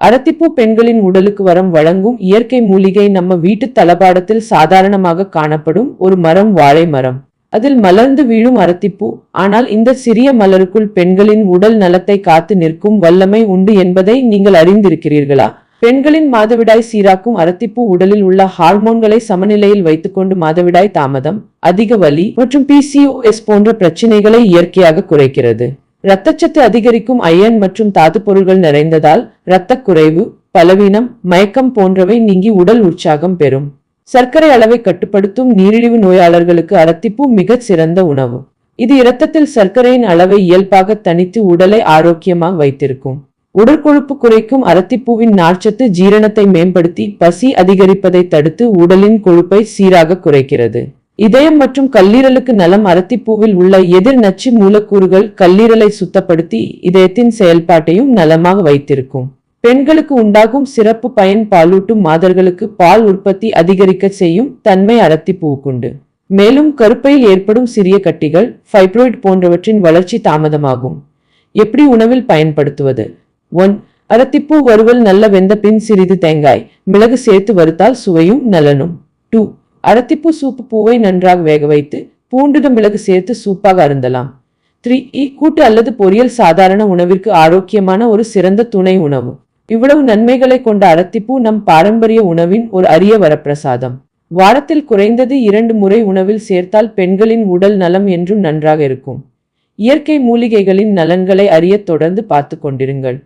அரத்திப்பூ பெண்களின் உடலுக்கு வரம் வழங்கும் இயற்கை மூலிகை நம்ம வீட்டு தளபாடத்தில் சாதாரணமாக காணப்படும் ஒரு மரம் வாழை மரம். அதில் மலர்ந்து வீழும் அரத்திப்பூ ஆனால் இந்த சிறிய மலருக்குள் பெண்களின் உடல் நலத்தை காத்து நிற்கும் வல்லமை உண்டு என்பதை நீங்கள் அறிந்திருக்கிறீர்களா? பெண்களின் மாதவிடாய் சீராக்கும் அரத்திப்பூ உடலில் உள்ள ஹார்மோன்களை சமநிலையில் வைத்துக்கொண்டு மாதவிடாய் தாமதம் அதிக வலி மற்றும் பிசிஓஎஸ் போன்ற பிரச்சனைகளை இயற்கையாக குறைக்கிறது. இரத்தச்சத்து அதிகரிக்கும் அயன் மற்றும் தாது பொருள்கள் நிறைந்ததால் இரத்த குறைவு பலவீனம் மயக்கம் போன்றவை நீங்கி உடல் உற்சாகம் பெறும். சர்க்கரை அளவை கட்டுப்படுத்தும் நீரிழிவு நோயாளர்களுக்கு அரத்திப்பூ மிகச் சிறந்த உணவு. இது இரத்தத்தில் சர்க்கரையின் அளவை இயல்பாக தனித்து உடலை ஆரோக்கியமாக வைத்திருக்கும். உடற்கொழுப்பு குறைக்கும் அரத்திப்பூவின் நார்ச்சத்து ஜீரணத்தை மேம்படுத்தி பசி அதிகரிப்பதை தடுத்து உடலின் கொழுப்பை சீராக குறைக்கிறது. இதயம் மற்றும் கல்லீரலுக்கு நலம் அரத்திப்பூவில் உள்ள எதிர் நச்சு மூலக்கூறுகள் கல்லீரலை சுத்தப்படுத்தி இதயத்தின் செயல்பாட்டையும் நலமாக வைத்திருக்கும். பெண்களுக்கு உண்டாகும் சிறப்பு பயன் பாலூட்டும் மாதர்களுக்கு பால் உற்பத்தி அதிகரிக்க செய்யும் தன்மை அரத்திப்பூவுக்குண்டு மேலும் கருப்பையில் ஏற்படும் சிறிய கட்டிகள் ஃபைப்ரோய்ட் போன்றவற்றின் வளர்ச்சி தாமதமாகும். எப்படி உணவில் பயன்படுத்துவது? ஒன் அரத்திப்பூ வறுவல் நல்ல வெந்த பின் சிறிது தேங்காய் மிளகு சேர்த்து வறுத்தால் சுவையும் நலனும். டூ அரத்திப்பூ சூப்பு பூவை நன்றாக வேக வைத்து பூண்டுடன் மிளகு சேர்த்து சூப்பாக அருந்தலாம். த்ரீ இ கூட்டு அல்லது பொரியல் சாதாரண உணவிற்கு ஆரோக்கியமான ஒரு சிறந்த துணை உணவு. இவ்வளவு நன்மைகளை கொண்ட அரத்திப்பூ நம் பாரம்பரிய உணவின் ஒரு அரிய வரப்பிரசாதம். வாரத்தில் குறைந்தது இரண்டு முறை உணவில் சேர்த்தால் பெண்களின் உடல் நலம் என்றும் நன்றாக இருக்கும். இயற்கை மூலிகைகளின் நலன்களை அறிய தொடர்ந்து பார்த்து கொண்டிருங்கள்.